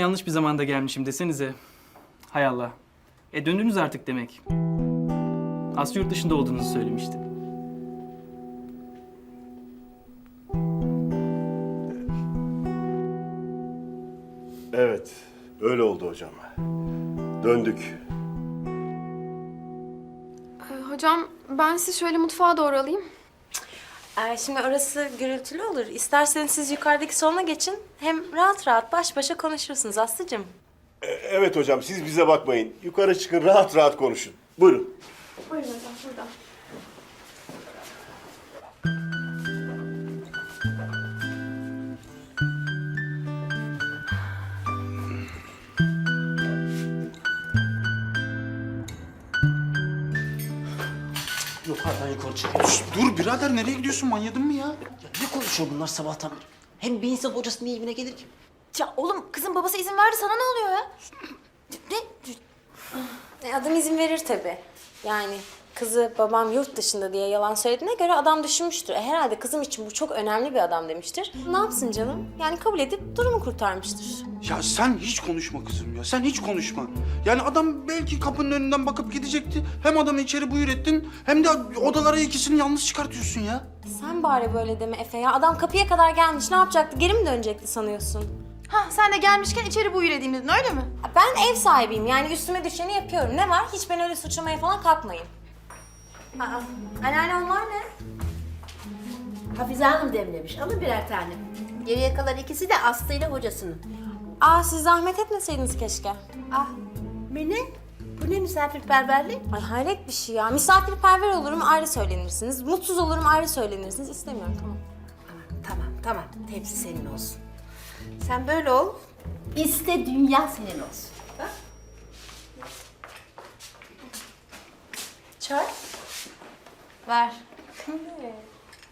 Yanlış bir zamanda gelmişim desenize. Hay Allah. E döndünüz artık demek. Aslı yurt dışında olduğunuzu söylemişti. Evet, öyle oldu hocam. Döndük. Ee, Hocam ben sizi şöyle mutfağa doğru alayım. Ee, şimdi orası gürültülü olur. İsterseniz siz yukarıdaki salona geçin. Hem rahat rahat baş başa konuşursunuz Aslı'cığım. E, Evet hocam, siz bize bakmayın. Yukarı çıkın, rahat rahat konuşun. Buyurun. Buyurun hocam burada. Çıkıyor. Şşt, dur birader nereye gidiyorsun manyadın mı ya? Ya ne konuşuyor bunlar sabahtan beri? Hem bir insan hocası niye evine gelir ki? Ya oğlum kızın babası izin verdi sana ne oluyor ya? Ne? E, adam izin verir tabii. Yani kızı babam yurt dışında diye yalan söylediğine göre adam düşünmüştür. E, herhalde kızım için bu çok önemli bir adam demiştir. Ne yapsın canım? Yani kabul edip durumu kurtarmıştır. Ya sen hiç konuşma kızım ya. Sen hiç konuşma. Yani adam belki kapının önünden bakıp gidecekti. Hem adamı içeri buyur ettin hem de odalara ikisini yalnız çıkartıyorsun ya. Sen bari böyle deme Efe ya. Adam kapıya kadar gelmiş. Ne yapacaktı? Geri mi dönecekti sanıyorsun? Ha sen de gelmişken içeri buyur edeyim dedin öyle mi? Ben ev sahibiyim. Yani üstüme düşeni yapıyorum. Ne var? Hiç beni öyle suçlamaya falan kalkmayın. Aa, anneanne onlar ne? Hafize Hanım demlemiş ama birer tane. Geriye kalan ikisi de Aslı ile hocasının. Aa siz zahmet etmeseydiniz keşke. Ah Mine bu ne misafirperverlik? Ay hayret bir şey ya. Misafirperver olurum ayrı söylenirsiniz. Mutsuz olurum ayrı söylenirsiniz. İstemiyorum tamam. Tamam tamam tepsi senin olsun. Sen böyle ol. İste dünya senin olsun. Bak. Çay? Ver.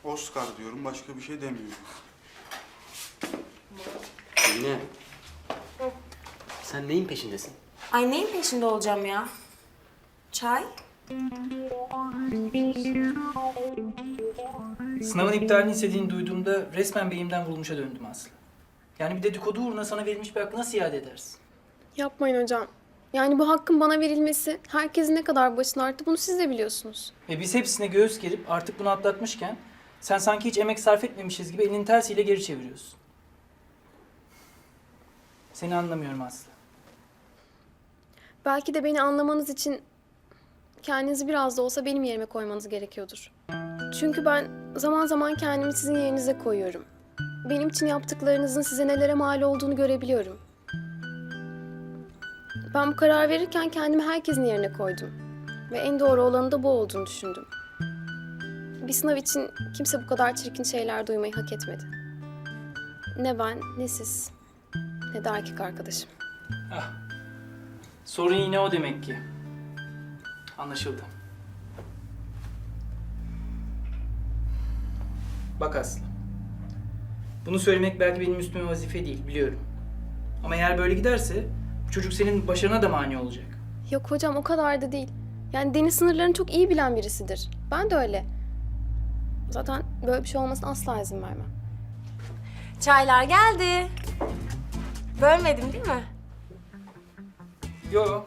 Oscar diyorum başka bir şey demiyorum. Yine. Sen neyin peşindesin? Ay neyin peşinde olacağım ya? Çay? Sınavın iptalini istediğini duyduğumda resmen beyimden vurulmuşa döndüm Aslı. Yani bir dedikodu uğruna sana verilmiş bir hakkı nasıl iade edersin? Yapmayın hocam. Yani bu hakkın bana verilmesi herkesin ne kadar başını arttı bunu siz de biliyorsunuz. Ve biz hepsine göğüs gerip artık bunu atlatmışken sen sanki hiç emek sarf etmemişiz gibi elinin tersiyle geri çeviriyorsun. Seni anlamıyorum Aslı. Belki de beni anlamanız için kendinizi biraz da olsa benim yerime koymanız gerekiyordur. Çünkü ben zaman zaman kendimi sizin yerinize koyuyorum. Benim için yaptıklarınızın size nelere mal olduğunu görebiliyorum. Ben bu karar verirken kendimi herkesin yerine koydum. Ve en doğru olanı da bu olduğunu düşündüm. Bir sınav için kimse bu kadar çirkin şeyler duymayı hak etmedi. Ne ben, ne siz, ne de erkek arkadaşım. Sorun yine o demek ki. Anlaşıldı. Bak Aslı. Bunu söylemek belki benim üstüme vazife değil, biliyorum. Ama eğer böyle giderse bu çocuk senin başarına da mani olacak. Yok hocam o kadar da değil. Yani deniz sınırlarını çok iyi bilen birisidir. Ben de öyle. Zaten böyle bir şey olmasına asla izin vermem. Çaylar geldi. Bölmedim değil mi? Yo.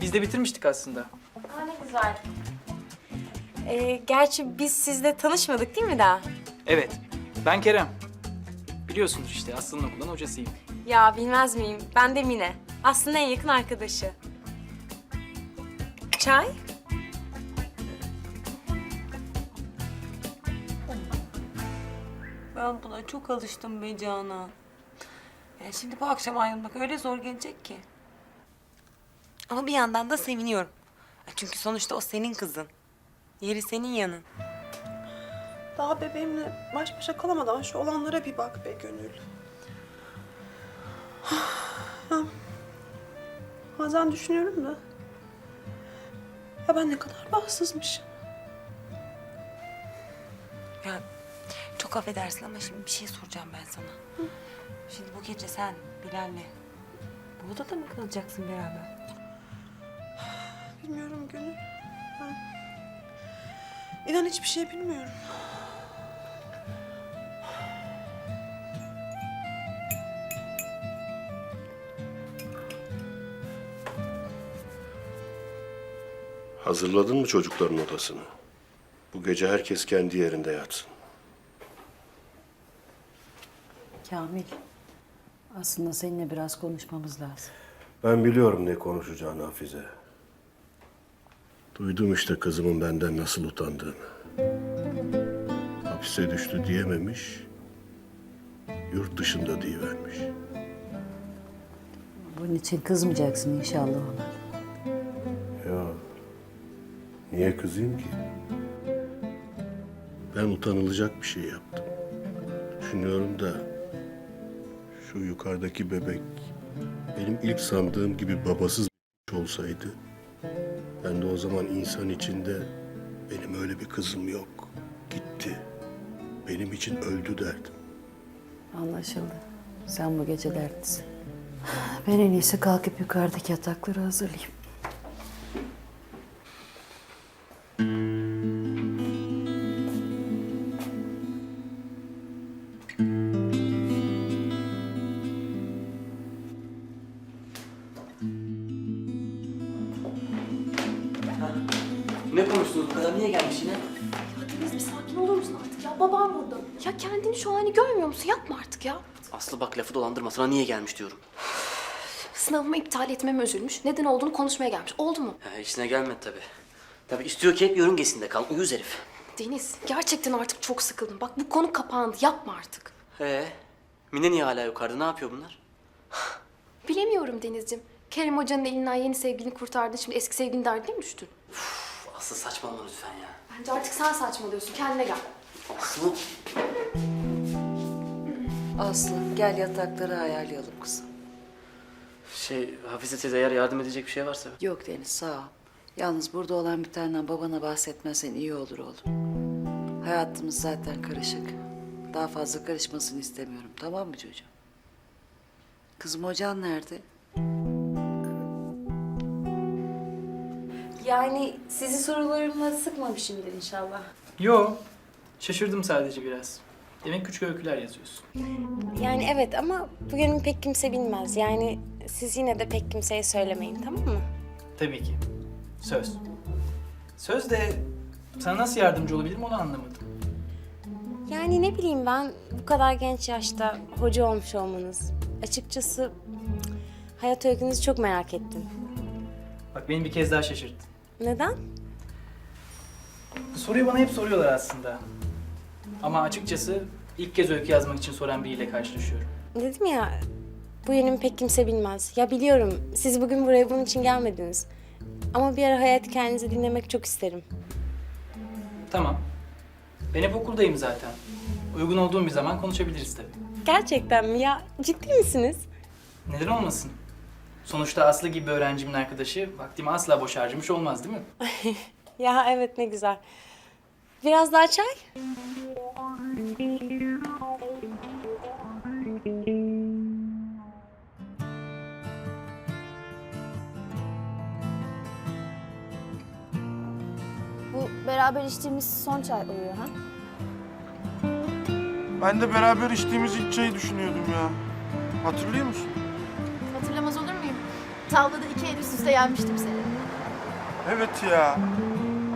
Biz de bitirmiştik aslında. Aa ne güzel. Ee, gerçi biz sizle tanışmadık değil mi daha? Evet. Ben Kerem. Biliyorsunuz işte Aslı'nın okulun hocasıyım. Ya bilmez miyim? Ben de Mine. Aslında en yakın arkadaşı. Çay? Ben buna çok alıştım be Canan. Yani şimdi bu akşam ayrılmak öyle zor gelecek ki. Ama bir yandan da seviniyorum. Ya Çünkü sonuçta o senin kızın. Yeri senin yanın. Daha bebeğimle baş başa kalamadan şu olanlara bir bak be Gönül. Ya, bazen düşünüyorum da. Ya ben ne kadar bahtsızmışım. Ya çok affedersin ama şimdi bir şey soracağım ben sana. Şimdi bu gece sen Bilal'le bu odada mı kalacaksın beraber? Bilmiyorum Gönül. Ben... İnan hiçbir şey bilmiyorum. Hazırladın mı çocukların odasını? Bu gece herkes kendi yerinde yatsın. Kamil, aslında seninle biraz konuşmamız lazım. Ben biliyorum ne konuşacağını Hafize. Duydum işte kızımın benden nasıl utandığını. Hapise düştü diyememiş, yurt dışında diyivermiş. Bunun için kızmayacaksın inşallah ona. Niye kızayım ki? Ben utanılacak bir şey yaptım. Düşünüyorum da şu yukarıdaki bebek benim ilk sandığım gibi babasız bir olsaydı ben de o zaman insan içinde benim öyle bir kızım yok. Gitti. Benim için öldü derdim. Anlaşıldı. Sen bu gece dertlisin. Ben en iyisi kalkıp yukarıdaki yatakları hazırlayayım. Kadar? Niye gelmiş yine? Deniz bir sakin olur musun artık ya? Babam burada. Ya kendini şu halini görmüyor musun? Yapma artık ya. Aslı bak lafı dolandırma. Sana niye gelmiş diyorum. Sınavımı iptal etmeme üzülmüş. Neden olduğunu konuşmaya gelmiş. Oldu mu? Ha, işine gelmedi tabii. Tabii istiyor ki hep yörüngesinde kal. Uyuz herif. Deniz gerçekten artık çok sıkıldım. Bak bu konu kapandı. Yapma artık. Ee, Mine niye hala yukarıda? Ne yapıyor bunlar? Bilemiyorum Deniz'ciğim. Kerim Hoca'nın elinden yeni sevgilini kurtardın. Şimdi eski sevgilin derdine mi düştün? Aslı saçmalama lütfen ya. Bence artık sen saçmalıyorsun. Kendine gel. Aslı. Aslı gel yatakları ayarlayalım kızım. Şey, Hafize teyze eğer yardım edecek bir şey varsa. Yok Deniz sağ ol. Yalnız burada olan bir tane babana bahsetmezsen iyi olur oğlum. Hayatımız zaten karışık. Daha fazla karışmasını istemiyorum. Tamam mı çocuğum? Kızım hocan nerede? Yani sizi sorularımla sıkmamışımdır inşallah. Yo, şaşırdım sadece biraz. Demek küçük öyküler yazıyorsun. Yani evet ama bu yönümü pek kimse bilmez. Yani siz yine de pek kimseye söylemeyin tamam mı? Tabii ki. Söz. Söz de sana nasıl yardımcı olabilirim onu anlamadım. Yani ne bileyim ben bu kadar genç yaşta hoca olmuş olmanız. Açıkçası hayat öykünüzü çok merak ettim. Bak beni bir kez daha şaşırttın. Neden? Bu soruyu bana hep soruyorlar aslında. Ama açıkçası ilk kez öykü yazmak için soran biriyle karşılaşıyorum. Dedim ya bu yönümü pek kimse bilmez. Ya biliyorum siz bugün buraya bunun için gelmediniz. Ama bir ara hayat hikayenizi dinlemek çok isterim. Tamam. Ben hep okuldayım zaten. Uygun olduğum bir zaman konuşabiliriz tabii. Gerçekten mi ya? Ciddi misiniz? Neden olmasın? Sonuçta Aslı gibi bir öğrencimin arkadaşı vaktimi asla boş harcamış olmaz değil mi? Ya evet ne güzel. Biraz daha çay? Bu beraber içtiğimiz son çay oluyor ha? Ben de beraber içtiğimiz ilk çayı düşünüyordum ya. Hatırlıyor musun? Tavlada iki el üst üste yenmiştim seni. Evet ya.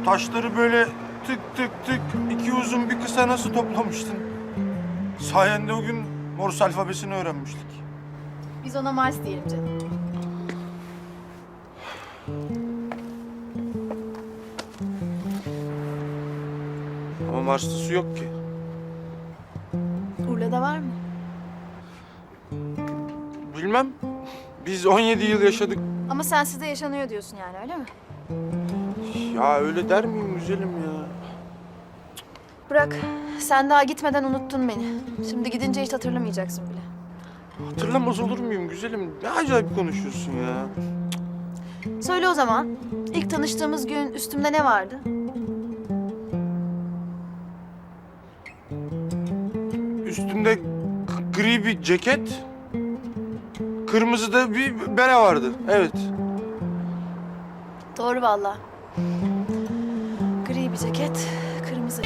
Taşları böyle tık tık tık iki uzun bir kısa nasıl toplamıştın? Sayende o gün Morse alfabesini öğrenmiştik. Biz ona Mars diyelim canım. Ama Mars'ta su yok ki. Urla'da var mı? Bilmem. Biz 17 yıl yaşadık. Ama sensiz de yaşanıyor diyorsun yani öyle mi? Ya öyle der miyim güzelim ya? Bırak. Sen daha gitmeden unuttun beni. Şimdi gidince hiç hatırlamayacaksın bile. Hatırlamaz olur muyum güzelim? Ne acayip konuşuyorsun ya. Söyle o zaman. İlk tanıştığımız gün üstümde ne vardı? Üstümde gri bir ceket, kırmızı da bir bere vardı. Evet. Doğru valla. Gri bir ceket, kırmızı